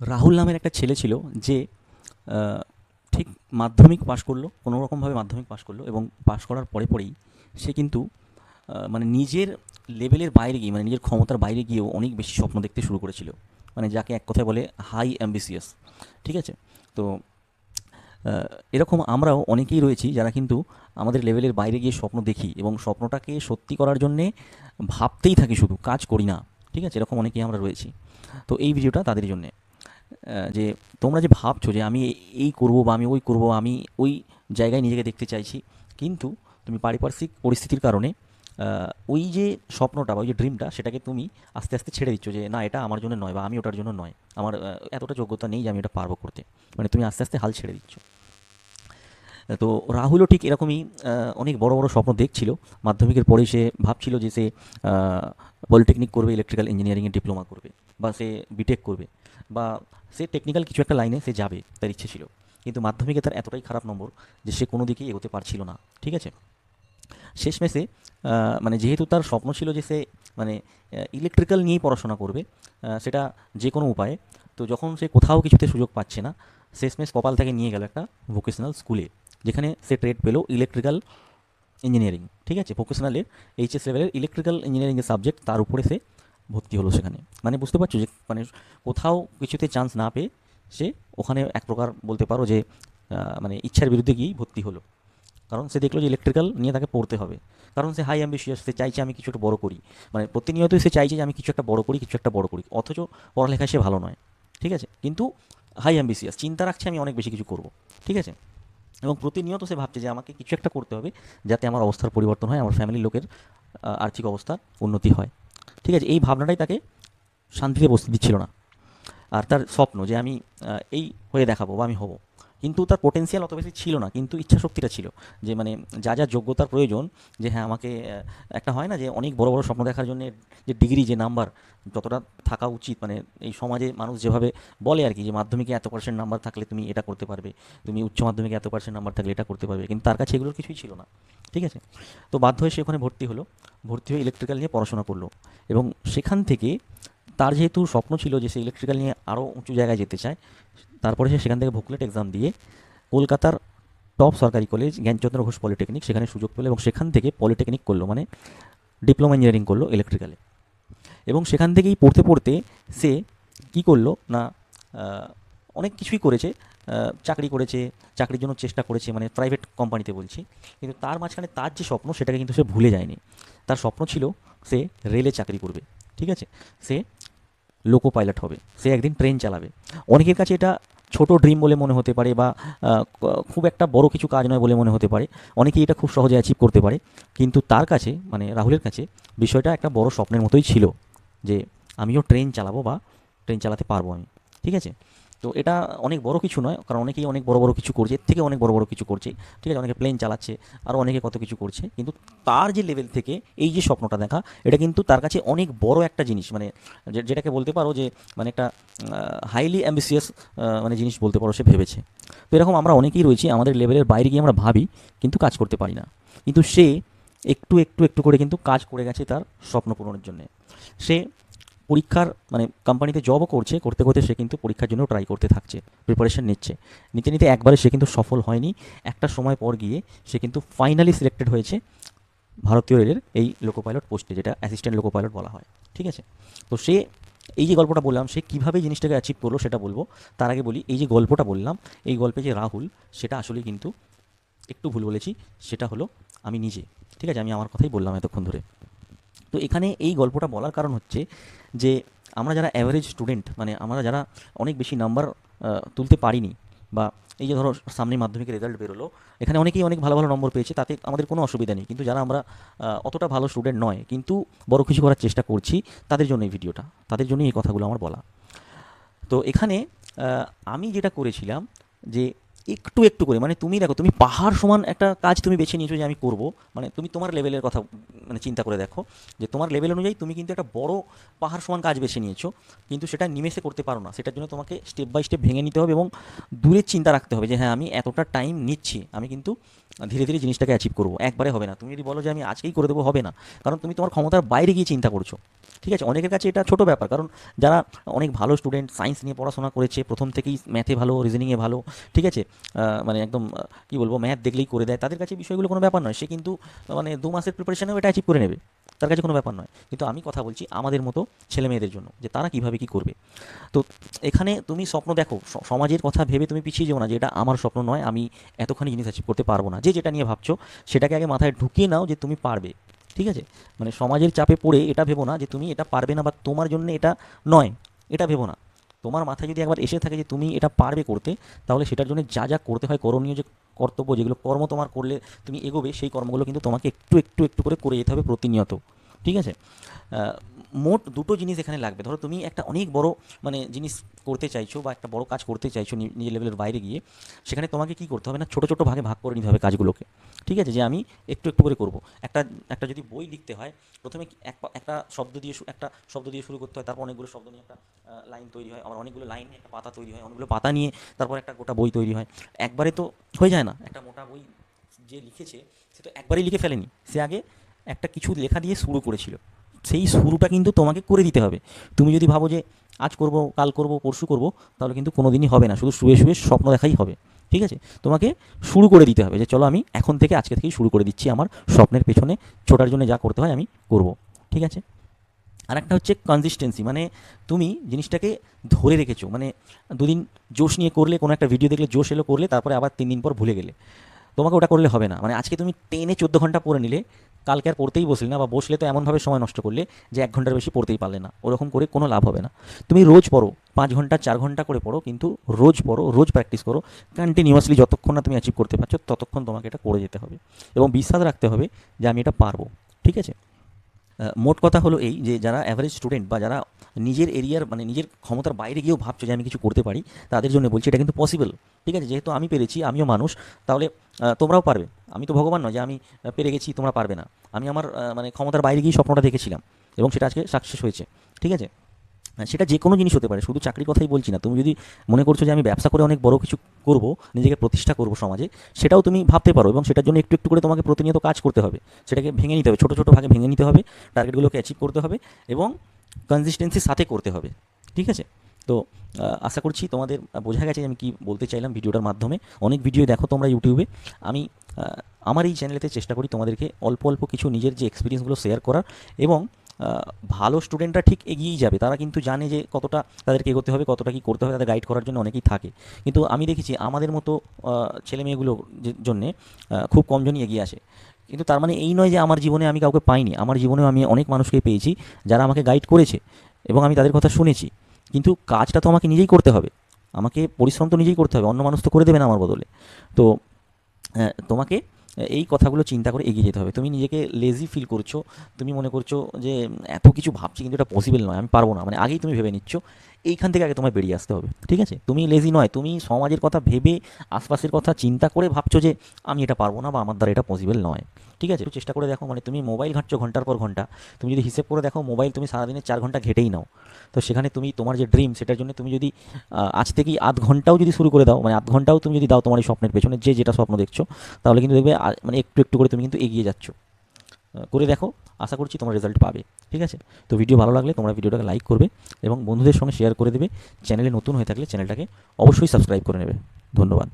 রাহুল নামের একটা ছেলে ছিল যে ঠিক মাধ্যমিক পাশ করল কোনো রকমভাবে মাধ্যমিক পাশ করল এবং পাশ করার পরে পরেই সে কিন্তু মানে নিজের লেভেলের বাইরে গিয়ে মানে নিজের ক্ষমতার বাইরে গিয়েও অনেক বেশি স্বপ্ন দেখতে শুরু করেছিল। মানে যাকে এক কথায় বলে হাই অ্যাম্বিসিয়াস। ঠিক আছে? তো এরকম আমরাও অনেকেই রয়েছি যারা কিন্তু আমাদের লেভেলের বাইরে গিয়ে স্বপ্ন দেখি এবং স্বপ্নটাকে সত্যি করার জন্যে ভাবতেই থাকি শুধু, কাজ করি না। ঠিক আছে? এরকম অনেকেই আমরা রয়েছি। তো এই ভিডিওটা তাদের জন্যে। যে তোমরা যে ভাবছ যে আমি এই- করব বা আমি ওই করব, আমি ওই জায়গায় নিজেকে দেখতে চাইছি, কিন্তু তুমি পারিপার্শ্বিক পরিস্থিতির কারণে ওই যে স্বপ্নটা বা ওই যে ড্রিমটা সেটাকে তুমি আস্তে আস্তে ছেড়ে দিচ্ছ যে না, এটা আমার জন্য নয় বা আমি ওটার জন্য নয়। আমার এতটা যোগ্যতা নেই যে আমি এটা পারব করতে। মানে তুমি আস্তে আস্তে হাল ছেড়ে দিচ্ছ। তো রাহুলও ঠিক এরকমই অনেক বড় বড় স্বপ্ন দেখছিল। মাধ্যমিকের পরে সে ভাবছিল যে সে পলিটেকনিক করবে ইলেকট্রিক্যাল ইঞ্জিনিয়ারিংয়ে ডিপ্লোমা করবে বা সে বিটেক করবে। বা সে টেকনিক্যাল কিছু একটা লাইনে সে যাবে, তার ইচ্ছে ছিল। কিন্তু মাধ্যমিকে তার এতটাই খারাপ নম্বর যে সে কোনো দিকেই এগোতে পারছিল না, ঠিক আছে? শেষমেশে মানে যেহেতু তার স্বপ্ন ছিল যে সে মানে ইলেকট্রিক্যাল নিয়েই পড়াশোনা করবে সেটা যে কোনো উপায়ে, তো যখন সে কোথাও কিছুতে সুযোগ পাচ্ছে না, শেষমেশ কপাল থেকে নিয়ে গেল একটা ভোকেশনাল স্কুলে যেখানে সে ট্রেড পেল ইলেকট্রিক্যাল ইঞ্জিনিয়ারিং ঠিক আছে? ভোকেশনালের এইচএস লেভেলের ইলেকট্রিক্যাল ইঞ্জিনিয়ারিংয়ের সাবজেক্ট তার উপরে সে ভর্তি হলো সেখানে। মানে বুঝতে পারছ যে মানে কোথাও কিছুতে চান্স না পেয়ে সে ওখানে এক প্রকার বলতে পারো যে মানে ইচ্ছার বিরুদ্ধে গিয়েই ভর্তি হলো। কারণ সে দেখল যে ইলেকট্রিক্যাল নিয়ে তাকে পড়তে হবে। কারণ সে হাই অ্যাম্বিশিয়াস সে চাইছে আমি কিছু একটা বড় করি। মানে প্রতিনিয়তই সে চাইছে যে আমি কিছু একটা বড় করি, কিছু একটা বড় করি। অথচ পড়ালেখায় সে ভালো নয়। ঠিক আছে? কিন্তু হাই অ্যাম্বিশিয়াস চিন্তা রাখছে আমি অনেক বেশি কিছু করব। ঠিক আছে? এবং প্রতিনিয়ত সে ভাবছে যে আমাকে কিছু একটা করতে হবে যাতে আমার অবস্থার পরিবর্তন হয়, আমার ফ্যামিলির লোকের আর্থিক অবস্থার উন্নতি হয়। ঠিক আছে, এই ভাবনাটাই তাকে শান্তিতে বসতে দিচ্ছিল না। আর তার স্বপ্ন যে আমি এই হয়ে দেখাবো বা আমি হব। কিন্তু তার পোটেন্সিয়াল অত বেশি ছিল না, কিন্তু ইচ্ছা শক্তিটা ছিল। যে মানে যা যা যোগ্যতার প্রয়োজন, যে হ্যাঁ আমাকে একটা হয় না যে অনেক বড় বড় স্বপ্ন দেখার জন্য যে ডিগ্রি যে নাম্বার যতটা থাকা উচিত মানে এই সমাজে মানুষ যেভাবে বলে আর কি, যে মাধ্যমিকে এত পার্সেন্ট নাম্বার থাকলে তুমি এটা করতে পারবে, তুমি উচ্চ মাধ্যমিকে এত পার্সেন্ট নাম্বার থাকলে এটা করতে পারবে, কিন্তু তার কাছে এগুলোর কিছুই ছিল না, ঠিক আছে? তো বাধ্য হয়ে সে ওখানে ভর্তি হলো, ভর্তি হয়ে ইলেকট্রিক্যাল নিয়ে পড়াশোনা করল এবং সেখান থেকে তার যেহেতু স্বপ্ন ছিল যে সে ইলেকট্রিক্যাল নিয়ে আরও উঁচু জায়গায় যেতে চায়, তারপরে সে সেখান থেকে ভুকলেট এক্সাম দিয়ে কলকাতার টপ সরকারি কলেজ জ্ঞানচন্দ্র ঘোষ পলিটেকনিক সেখানে সুযোগ পেল এবং সেখান থেকে পলিটেকনিক করল মানে ডিপ্লোমা ইঞ্জিনিয়ারিং করল ইলেকট্রিক্যালে এবং সেখান থেকেই পড়তে পড়তে সে কি করল না অনেক কিছুই করেছে চাকরি করেছে, চাকরির জন্য চেষ্টা করেছে মানে প্রাইভেট কোম্পানিতে বলছি। কিন্তু তার মাঝখানে তার যে স্বপ্ন সেটাকে কিন্তু সে ভুলে যায়নি। তার স্বপ্ন ছিল সে রেলে চাকরি করবে, ঠিক আছে? সে লোকো পাইলট হবে, সে একদিন ট্রেন চালাবে। অনেকের কাছে এটা ছোট ড্রিম বলে মনে হতে পারে বা খুব একটা বড় কিছু কাজ নয় বলে মনে হতে পারে। অনেকেই এটা খুব সহজে অ্যাচিভ করতে পারে। কিন্তু তার কাছে মানে রাহুলের কাছে, বিষয়টা একটা বড় স্বপ্নের মতোই ছিল যে, আমিও ট্রেন চালাবো বা ট্রেন চালাতে পারব আমি। ঠিক আছে? তো এটা অনেক বড় কিছু নয়, কারণ অনেকেই অনেক বড় বড় কিছু করছে, এর থেকে অনেক বড় বড় কিছু করছে। ঠিক আছে, অনেকে প্লেন চালাচ্ছে আরও অনেকে কত কিছু করছে, কিন্তু তার যে লেভেল থেকে এই যে স্বপ্নটা দেখা, এটা কিন্তু তার কাছে অনেক বড় একটা জিনিস। মানে যেটাকে বলতে পারো যে মানে একটা হাইলি অ্যাম্বিসিয়াস মানে জিনিস বলতে পারো সে ভেবেছে। তো এরকম আমরা অনেকেই রয়েছি, আমাদের লেভেলের বাইরে গিয়ে আমরা ভাবি, কিন্তু কাজ করতে পারি না। কিন্তু সে একটু একটু একটু করে কিন্তু কাজ করে গেছে তার স্বপ্ন পূরণের জন্যে। সে পরীক্ষার মানে কোম্পানিতে জবও করছে, করতে করতে সে কিন্তু পরীক্ষার জন্য ট্রাই করতে থাকছে প্রিপারেশন নিচ্ছে। নিতে নিতে একবারে সে কিন্তু সফল হয়নি। একটা সময় পর গিয়ে সে কিন্তু ফাইনালি সিলেক্টেড হয়েছে ভারতীয় রেলের এই লোকো পাইলট পোস্টে যেটা অ্যাসিস্ট্যান্ট লোকো পাইলট বলা হয়। ঠিক আছে? তো সে এই যে গল্পটা বললাম, সে কীভাবে জিনিসটাকে অ্যাচিভ করল সেটা বলব। তার আগে বলি, এই যে গল্পটা বললাম, এই গল্পে যে রাহুল, সেটা আসলে কিন্তু একটু ভুল বলেছি, সেটা হলো আমি নিজে। ঠিক আছে? আমি আমার কথাই বললাম এতক্ষণ ধরে। তো এখানে এই গল্পটা বলার কারণ হচ্ছে যে আমরা যারা অ্যাভারেজ স্টুডেন্ট মানে আমরা যারা অনেক বেশি নাম্বার তুলতে পারিনি বা এই যে ধরো সামনে মাধ্যমিকের রেজাল্ট বেরোলো, এখানে অনেকেই অনেক ভালো ভালো নম্বর পেয়েছে, তাতে আমাদের কোনো অসুবিধা নেই। কিন্তু যারা আমরা অতটা ভালো স্টুডেন্ট নয়, কিন্তু বড় কিছু করার চেষ্টা করছি, তাদের জন্য এই ভিডিওটা তাদের জন্যই এই কথাগুলো আমার বলা। তো এখানে আমি যেটা করেছিলাম যে একটু একটু করে মানে তুমি দেখো, তুমি পাহাড় সমান একটা কাজ তুমি বেছে নিয়েছো যে আমি করব। মানে তুমি তোমার লেভেলের কথা মানে চিন্তা করে দেখো, যে তোমার লেভেল অনুযায়ী তুমি কিন্তু একটা বড় পাহাড় সমান কাজ বেছে নিয়েছো, কিন্তু সেটা নিমেষে করতে পারো না। সেটার জন্য তোমাকে স্টেপ বাই স্টেপ ভেঙে নিতে হবে এবং দূরের চিন্তা রাখতে হবে যে হ্যাঁ আমি এতটা টাইম নিচ্ছি, আমি কিন্তু ধীরে ধীরে জিনিসটাকে অ্যাচিভ করব। একবারে হবে না। তুমি যদি বলো যে আমি আজকেই করে দেবো, হবে না। কারণ তুমি তোমার ক্ষমতার বাইরে গিয়ে চিন্তা করছ। ঠিক আছে? অনেকের কাছে এটা ছোটো ব্যাপার। কারণ যারা অনেক ভালো স্টুডেন্ট সায়েন্স নিয়ে পড়াশোনা করেছে, প্রথম থেকেই ম্যাথে ভালো রিজনিংয়ে ভালো, ঠিক আছে? মানে একদম কী বলব ম্যাথ দেখলেই করে দেয়। তাদের কাছে বিষয়গুলো কোনো ব্যাপার নয়। সে কিন্তু মানে দু মাসের প্রিপারেশনেও এটা অ্যাচিভ করে নেবে। তার কাছে কোনো ব্যাপার নয়। কিন্তু আমি কথা বলছি আমাদের মতো ছেলে মেয়েদের জন্য, যে তারা কীভাবে কী করবে। তো এখানে তুমি স্বপ্ন দেখো সমাজের কথা ভেবে তুমি পিছিয়ে যেও না যে এটা আমার স্বপ্ন নয়, আমি এতখানি জিনিস অ্যাচিভ করতে পারব না। যে যেটা নিয়ে ভাবছ, সেটাকে আগে মাথায় ঢুকিয়ে নাও যে তুমি পারবে। ঠিক আছে? মানে সমাজের চাপে পড়ে এটা ভেবো না যে তুমি এটা পারবে না বা তোমার জন্য এটা নয়, এটা ভেবো না। তোমার মাথায় যদি একবার এসে থাকে যে তুমি এটা পারবে করতে, তাহলে সেটার জন্য যা যা করতে হয় করণীয় যে কর্তব্য, যেগুলো কর্ম তোমার করলে তুমি এগোবে, সেই কর্মগুলো কিন্তু তোমাকে একটু একটু একটু করে করে যেতে হবে প্রতিনিয়ত। ঠিক আছে? মোট দুটো জিনিস এখানে লাগবে। ধরো তুমি একটা অনেক বড় মানে জিনিস করতে চাইছো বা একটা বড় কাজ করতে চাইছো নিজের লেভেলের বাইরে গিয়ে, সেখানে তোমাকে কি করতে হবে না ছোটো ছোটো ভাগে ভাগ করে নিতে হবে কাজগুলোকে। ঠিক আছে? যে আমি একটু একটু করে করব। একটা একটা যদি বই লিখতে হয়, প্রথমে এক একটা শব্দ দিয়ে একটা শব্দ দিয়ে শুরু করতে হয়, তারপর অনেকগুলো শব্দ নিয়ে একটা লাইন তৈরি হয়। আবার অনেকগুলো লাইন নিয়ে একটা পাতা তৈরি হয়, অনেকগুলো পাতা নিয়ে তারপর একটা গোটা বই তৈরি হয়। একবারে তো হয়ে যায় না। একটা মোটা বই যে লিখেছে, সে তো একবারেই লিখে ফেলেনি। সে আগে একটা কিছু লেখা দিয়ে শুরু করেছিল। সেই শুরুটা কিন্তু তোমাকে করে দিতে হবে। তুমি যদি ভাবো যে আজ করব, কাল করব, পরশু করব, তাহলে কিন্তু কোনো দিনই হবে না। শুধু শুয়ে শুয়ে স্বপ্ন দেখাই হবে। ঠিক আছে? তোমাকে শুরু করে দিতে হবে যে চলো আমি এখন থেকে আজকে থেকেই শুরু করে দিচ্ছি আমার স্বপ্নের পেছনে ছোটার জন্য যা করতে হয় আমি করব। ঠিক আছে? আর একটা হচ্ছে কনসিস্টেন্সি মানে তুমি জিনিসটাকে ধরে রেখেছো। মানে দুদিন জোশ নিয়ে করলে, কোনো একটা ভিডিও দেখলে জোশ এলো, করলে, তারপরে আবার তিন দিন পর ভুলে গেলে। তোমাকে ওটা করলে হবে না। মানে আজকে তুমি টেনে চোদ্দ ঘণ্টা পড়ে নিলে কালকে আর পড়তেই বসলে না বা বসলে তো এমনভাবে সময় নষ্ট করলে যে এক ঘণ্টার বেশি পড়তেই পারলে না। ওরকম করে কোনো লাভ হবে না। তুমি রোজ পড়ো, পাঁচ ঘণ্টা, চার ঘণ্টা করে পড়ো, কিন্তু রোজ পড়ো, রোজ প্র্যাকটিস করো কন্টিনিউয়াসলি যতক্ষণ না তুমি অ্যাচিভ করতে পারছ ততক্ষণ তোমাকে এটা করে যেতে হবে। এবং বিশ্বাস রাখতে হবে যে আমি এটা পারব, ঠিক আছে? মোট কথা হলো এই যে যারা অ্যাভারেজ স্টুডেন্ট বা যারা নিজের এরিয়ার মানে নিজের ক্ষমতার বাইরে গিয়েও ভাবছ যে আমি কিছু করতে পারি, তাদের জন্য বলছি এটা কিন্তু পসিবল ঠিক আছে? যেহেতু আমি পেরেছি, আমিও মানুষ, তাহলে তোমরাও পারবে। আমি তো ভগবান নয় যে আমি পেরে গেছি, তোমরা পারবে না। আমি আমার মানে ক্ষমতার বাইরে গিয়ে স্বপ্নটা দেখেছিলাম এবং সেটা আজকে সাকসেস হয়েছে। ঠিক আছে? সেটা যে কোনো জিনিস হতে পারে, শুধু চাকরির কথাই বলছি না। তুমি যদি মনে করছ যে আমি ব্যবসা করে অনেক বড় কিছু করব, নিজেকে প্রতিষ্ঠা করব সমাজে, সেটাও তুমি ভাবতে পারো এবং সেটার জন্য একটু একটু করে তোমাকে প্রতিনিয়ত কাজ করতে হবে। সেটাকে ভেঙে নিতে হবে, ছোটো ছোটো ভাগে ভেঙে নিতে হবে টার্গেটগুলোকে অ্যাচিভ করতে হবে এবং কনসিস্টেন্সির সাথে করতে হবে। ঠিক আছে? তো আশা করছি তোমাদের বোঝা গেছে আমি কি বলতে চাইলাম ভিডিওটার মাধ্যমে। অনেক ভিডিও দেখো তোমরা ইউটিউবে। আমি আমার এই চ্যানেলেতে চেষ্টা করি তোমাদেরকে অল্প অল্প কিছু নিজের যে এক্সপিরিয়েন্সগুলো শেয়ার করার এবং ভালো স্টুডেন্টরা ঠিক এগিয়েই যাবে। তারা কিন্তু জানে যে কতটা তাদেরকে এগোতে হবে, কতটা কী করতে হবে, তাদের গাইড করার জন্য অনেকেই থাকে। কিন্তু আমি দেখেছি আমাদের মতো ছেলে মেয়েগুলোর জন্যে খুব কমজনই এগিয়ে আসে। কিন্তু তার মানে এই নয় যে আমার জীবনে আমি কাউকে পাইনি। আমার জীবনেও আমি অনেক মানুষকে পেয়েছি, যারা আমাকে গাইড করেছে এবং আমি তাদের কথা শুনেছি। কিন্তু কাজটা তো আমাকে নিজেই করতে হবে। আমাকে পরিশ্রম তো নিজেই করতে হবে, অন্য মানুষ তো করে দেবে না আমার বদলে। তো তোমাকে এই কথাগুলো চিন্তা করে এগিয়ে যেতে হবে। তুমি নিজেকে লেজি ফিল করছ, তুমি মনে করছ যে, এত কিছু ভাবছি কিন্তু এটা পসিবল নয়, আমি পারব না। মানে আগেই তুমি ভেবে নিচ্ছ এইখান থেকে আগে তোমায় বেরিয়ে আসতে হবে, ঠিক আছে? তুমি লেজি নয়, তুমি সমাজের কথা ভেবে, আশপাশের কথা চিন্তা করে ভাবছ যে, আমি এটা পারব না বা আমার দ্বারা এটা পসিবল নয়, ঠিক আছে? চেষ্টা করে দেখো মানে তুমি মোবাইল ঘাঁটছো ঘণ্টার পর ঘণ্টা, তুমি যদি হিসেব করে দেখো মোবাইল তুমি সারাদিনে চার ঘণ্টা ঘেটেই নাও, তো সেখানে তুমি তোমার যে ড্রিম সেটার জন্য তুমি যদি আজ থেকেই আধ ঘন্টাও যদি শুরু করে দাও মানে আধ ঘন্টাও তুমি যদি দাও তোমার এই স্বপ্নের পেছনে, যে যেটা স্বপ্ন দেখছ, তাহলে কিন্তু দেখবে মানে একটু একটু করে তুমি কিন্তু এগিয়ে যাচ্ছ করে দেখো। আশা করছি তোমার রেজাল্ট পাবে। ঠিক আছে? তো ভিডিও ভালো লাগলে তোমরা ভিডিওটাকে লাইক করবে এবং বন্ধুদের সঙ্গে শেয়ার করে দেবে। চ্যানেলে নতুন হয়ে থাকলে চ্যানেলটাকে অবশ্যই সাবস্ক্রাইব করে নেবে। ধন্যবাদ।